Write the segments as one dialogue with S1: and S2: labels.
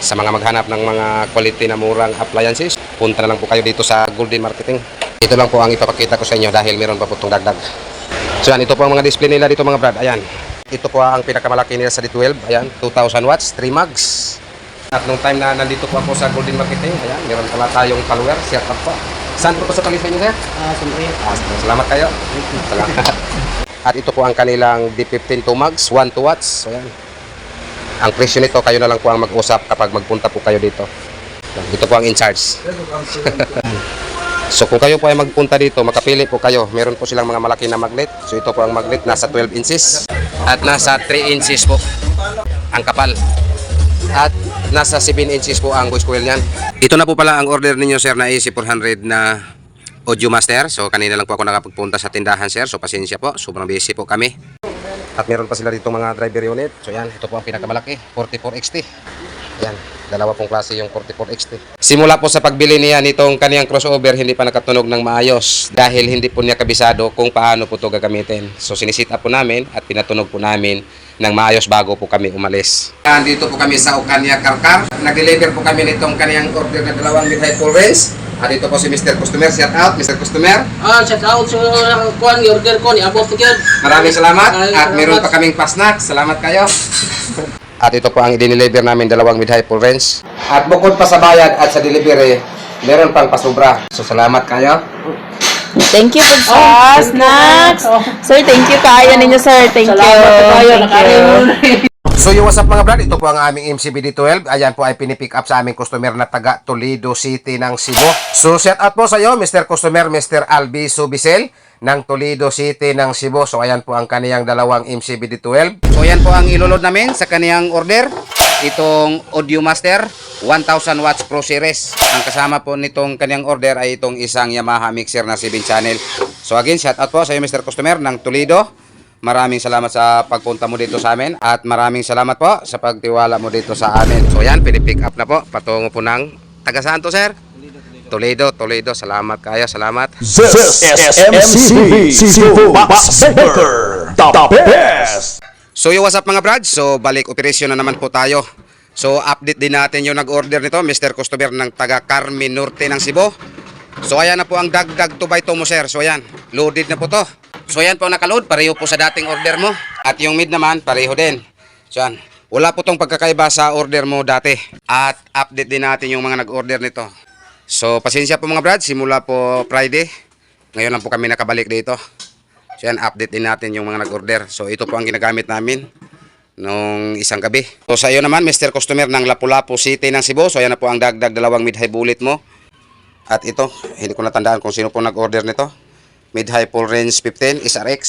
S1: Sa mga maghanap ng mga quality na murang appliances, punta na lang po kayo dito sa Golden Marketing. Ito lang po ang ipapakita ko sa inyo dahil meron pa po itong dagdag. So yan, ito po ang mga display nila dito mga brad. Ayan. Ito po ang pinakamalaki nila sa D12. Ayan, 2,000 watts, 3 mags. At nung time na nandito po ako sa Golden Marketing, ayan, meron pala tayong follower, share up po. Saan po ito sa California, sir?
S2: Ah.
S1: Ah, salamat kayo. Salamat. At ito po ang kanilang D15 2 mags, 1 2 watts. So. Ang presyo nito, kayo na lang po ang mag-usap kapag magpunta po kayo dito. Ito po ang in charge. So kung kayo po ay magpunta dito, makapili po kayo. Meron po silang mga malaki na magnet. So ito po ang magnet, nasa 12 inches. At nasa 3 inches po ang kapal. At nasa 7 inches po ang voice coil niyan. Ito na po pala ang order ninyo sir na AC400 na Audio Master. So kanina lang po ako nakapagpunta sa tindahan sir. So pasensya po, sobrang busy po kami. At meron pa sila dito mga driver unit. So yan, ito po ang pinakamalaki, 44XT. Yan, dalawa pong klase yung 44XT. Simula po sa pagbili niya nitong kaniyang crossover, hindi pa nakatunog ng maayos dahil hindi po niya kabisado kung paano po ito gagamitin. So sinisit up po namin at pinatunog po namin ng maayos bago po kami umalis. Dito po kami sa Ocania Karkar. Nag-deliver po kami nitong kaniyang order na dalawang mid-high full range. At dito po si Mr. Customer. Shout out, Mr. Customer.
S2: Ah, shout out sa mga kuhan, order ko, niabot ko yan.
S1: Maraming salamat
S2: Maraming
S1: at meron
S2: salamat.
S1: pa kaming pasnak. Salamat kayo. At ito po ang i-deliver namin dalawang mid-high full range. At bukod pa sa bayad at sa delivery, meron pang pasubra. So salamat kayo.
S3: Thank you po sa snacks. Sir, thank you kaayo ninyo, sir. Thank you.
S2: Salamat kayo,
S3: Thank you.
S1: So yung what's up mga brad, ito po ang aming MCBD12. Ayan po ay pinipick up sa aming customer na taga Toledo City ng Cebu. So shout out po sa iyo, Mr. Customer, Mr. Albi Subisel ng Toledo City ng Cebu. So ayan po ang kaniyang dalawang MCBD12. So ayan po ang iloload namin sa kaniyang order. Itong Audio Master 1000 watts Pro Series. Ang kasama po nitong kaniyang order ay itong isang Yamaha mixer na 7 channel. So again, shout out po sa iyo Mr. Customer ng Toledo. Maraming salamat sa pagpunta mo dito sa amin at maraming salamat po sa pagtiwala mo dito sa amin. So yan, pinipick up na po. Patungo po ng taga saan to, sir? Toledo, Toledo. Salamat kayo, salamat.
S4: This is MCB Cebu Box Baker, the best.
S1: So yung what's up mga brad? So balik operasyon na naman po tayo. So update din natin yung nag-order nito, Mr. Customer ng taga Carmen Norte ng Cebu. So ayan na po ang dagdag 2x2 mo sir. So ayan, loaded na po to. So ayan po nakaload, pareho po sa dating order mo. At yung mid naman, pareho din. So ayan, wala po tong pagkakaiba sa order mo dati. At update din natin yung mga nag-order nito. So pasensya po mga brad, simula po Friday. Ngayon lang po kami nakabalik dito. So yan, update din natin yung mga nag-order. So ito po ang ginagamit namin nung isang gabi. So sa iyo naman, Mr. Customer ng Lapu-Lapu City ng Cebu. So yan na po ang dagdag dalawang mid-high bullet mo. At ito, hindi ko natandaan kung sino po nag-order nito. Mid-high full range 15 SRX.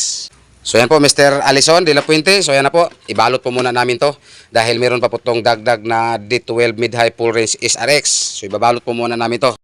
S1: So yan po Mr. Alison de la Puente. So yan na po, ibalot po muna namin to. Dahil meron pa po tong dagdag na D12 mid-high full range SRX. So ibabalot po muna namin to.